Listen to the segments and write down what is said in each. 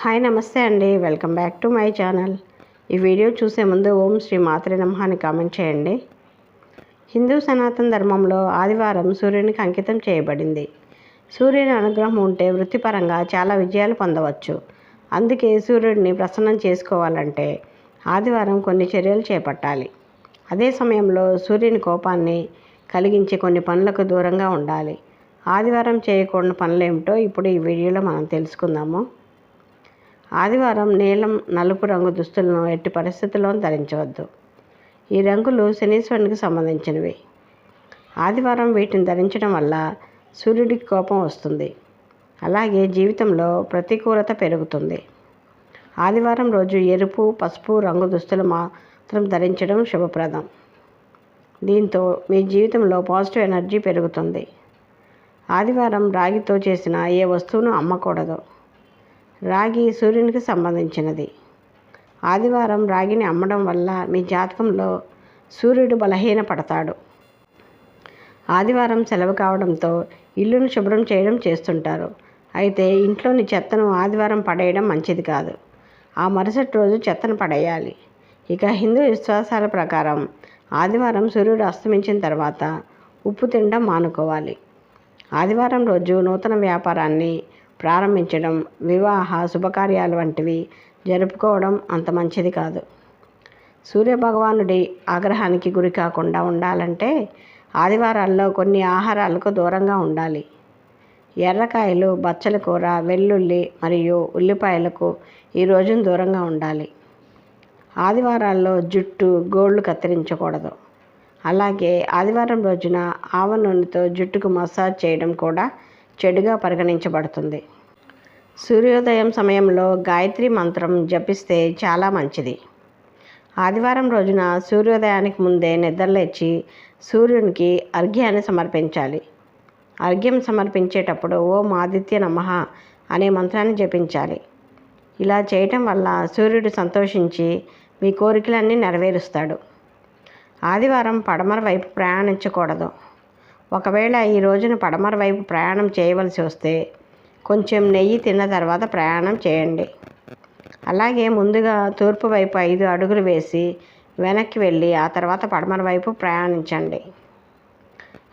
Hi నమస్తే అండి. Welcome back to my channel. ఈ వీడియో చూసే ముందు ఓం శ్రీ మాతృ నమః అని కామెంట్ చేయండి. హిందూ సనాతన ధర్మంలో ఆదివారం సూర్యునికి అంకితం చేయబడింది. సూర్యుని అనుగ్రహం ఉంటే వృత్తిపరంగా చాలా విజయాలు పొందవచ్చు. అందుకే సూర్యుడిని ప్రసన్నం చేసుకోవాలంటే ఆదివారం కొన్ని చర్యలు చేపట్టాలి. అదే సమయంలో సూర్యుని కోపాన్ని కలిగించే కొన్ని పనులకు దూరంగా ఉండాలి. ఆదివారం చేయకూడని పనులేమిటో ఇప్పుడు ఈ వీడియోలో మనం తెలుసుకుందాము. ఆదివారం నీలం నలుపు రంగు దుస్తులను ఎట్టి పరిస్థితుల్లో ధరించవద్దు. ఈ రంగులు శనీశ్వరునికి సంబంధించినవి. ఆదివారం వీటిని ధరించడం వల్ల సూర్యుడికి కోపం వస్తుంది. అలాగే జీవితంలో ప్రతికూలత పెరుగుతుంది. ఆదివారం రోజు ఎరుపు పసుపు రంగు దుస్తులు మాత్రం ధరించడం శుభప్రదం. దీంతో మీ జీవితంలో పాజిటివ్ ఎనర్జీ పెరుగుతుంది. ఆదివారం రాగితో చేసిన ఏ వస్తువును అమ్మకూడదు. రాగి సూర్యునికి సంబంధించినది. ఆదివారం రాగిని అమ్మడం వల్ల మీ జాతకంలో సూర్యుడు బలహీన పడతాడు ఆదివారం సెలవు కావడంతో ఇల్లును శుభ్రం చేయడం చేస్తుంటారు. అయితే ఇంట్లోని చెత్తను ఆదివారం పడేయడం మంచిది కాదు. ఆ మరుసటి రోజు చెత్తను పడేయాలి. ఇక హిందూ విశ్వాసాల ప్రకారం ఆదివారం సూర్యుడు అస్తమించిన తర్వాత ఉప్పు తినడం మానుకోవాలి. ఆదివారం రోజు నూతన వ్యాపారాన్ని ప్రారంభించడం వివాహ శుభకార్యాలు వంటివి జరుపుకోవడం అంత మంచిది కాదు. సూర్యభగవానుడి ఆగ్రహానికి గురి కాకుండా ఉండాలంటే ఆదివారాల్లో కొన్ని ఆహారాలకు దూరంగా ఉండాలి. ఎర్రకాయలు బచ్చల కూర వెల్లుల్లి మరియు ఉల్లిపాయలకు ఈ రోజున దూరంగా ఉండాలి. ఆదివారాల్లో జుట్టు గోళ్ళు కత్తిరించకూడదు. అలాగే ఆదివారం రోజున ఆవ నూనెతో జుట్టుకు మసాజ్ చేయడం కూడా చెడుగా పరిగణించబడుతుంది. సూర్యోదయం సమయంలో గాయత్రి మంత్రం జపిస్తే చాలా మంచిది. ఆదివారం రోజున సూర్యోదయానికి ముందే నిద్రలేచి సూర్యునికి అర్ఘ్యాన్ని సమర్పించాలి. అర్ఘ్యం సమర్పించేటప్పుడు ఓం ఆదిత్య నమః అనే మంత్రాన్ని జపించాలి. ఇలా చేయటం వల్ల సూర్యుడు సంతోషించి మీ కోరికలన్నీ నెరవేరుస్తాడు. ఆదివారం పడమర వైపు ప్రయాణించకూడదు. ఒకవేళ ఈ రోజున పడమర వైపు ప్రయాణం చేయవలసి వస్తే కొంచెం నెయ్యి తిన్న తర్వాత ప్రయాణం చేయండి. అలాగే ముందుగా తూర్పు వైపు ఐదు అడుగులు వేసి వెనక్కి వెళ్ళి ఆ తర్వాత పడమర వైపు ప్రయాణించండి.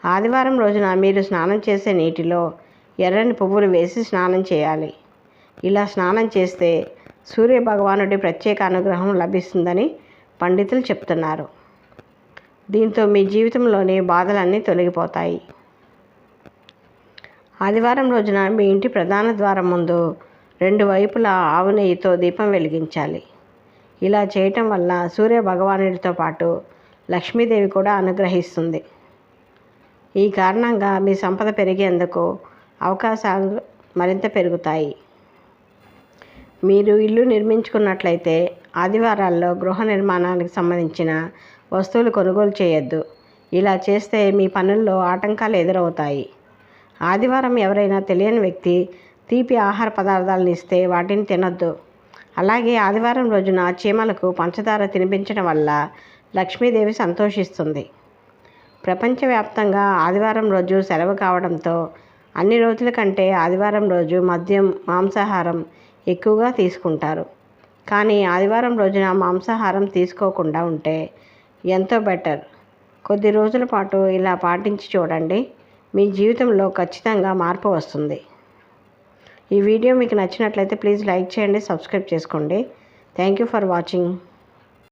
ఆదివారం రోజున మీరు స్నానం చేసే నీటిలో ఎర్రని పువ్వులు వేసి స్నానం చేయాలి. ఇలా స్నానం చేస్తే సూర్య భగవానుడి ప్రత్యేక అనుగ్రహం లభిస్తుందని పండితులు చెప్తున్నారు. దీంతో మీ జీవితంలోని బాధలన్నీ తొలగిపోతాయి. ఆదివారం రోజున మీ ఇంటి ప్రధాన ద్వారం ముందు రెండు వైపులా ఆవు నెయ్యితో దీపం వెలిగించాలి. ఇలా చేయటం వల్ల సూర్య భగవానుడితో పాటు లక్ష్మీదేవి కూడా అనుగ్రహిస్తుంది. ఈ కారణంగా మీ సంపద పెరిగేందుకు అవకాశాలు మరింత పెరుగుతాయి. మీరు ఇల్లు నిర్మించుకున్నట్లయితే ఆదివారాల్లో గృహ నిర్మాణానికి సంబంధించిన వస్తువులు కొనుగోలు చేయొద్దు. ఇలా చేస్తే మీ పనుల్లో ఆటంకాలు ఎదురవుతాయి. ఆదివారం ఎవరైనా తెలియని వ్యక్తి తీపి ఆహార పదార్థాలను ఇస్తే వాటిని తినొద్దు. అలాగే ఆదివారం రోజున చీమలకు పంచదార తినిపించడం వల్ల లక్ష్మీదేవి సంతోషిస్తుంది. ప్రపంచవ్యాప్తంగా ఆదివారం రోజు సెలవు కావడంతో అన్ని రోజుల కంటే ఆదివారం రోజు మద్యం మాంసాహారం ఎక్కువగా తీసుకుంటారు. కానీ ఆదివారం రోజున మాంసాహారం తీసుకోకుండా ఉంటే ఎంతో బెటర్. కొద్ది రోజుల పాటు ఇలా పాటించి చూడండి. మీ జీవితంలో ఖచ్చితంగా మార్పు వస్తుంది. ఈ వీడియో మీకు నచ్చినట్లయితే ప్లీజ్ లైక్ చేయండి సబ్స్క్రైబ్ చేసుకోండి. Thank you for watching.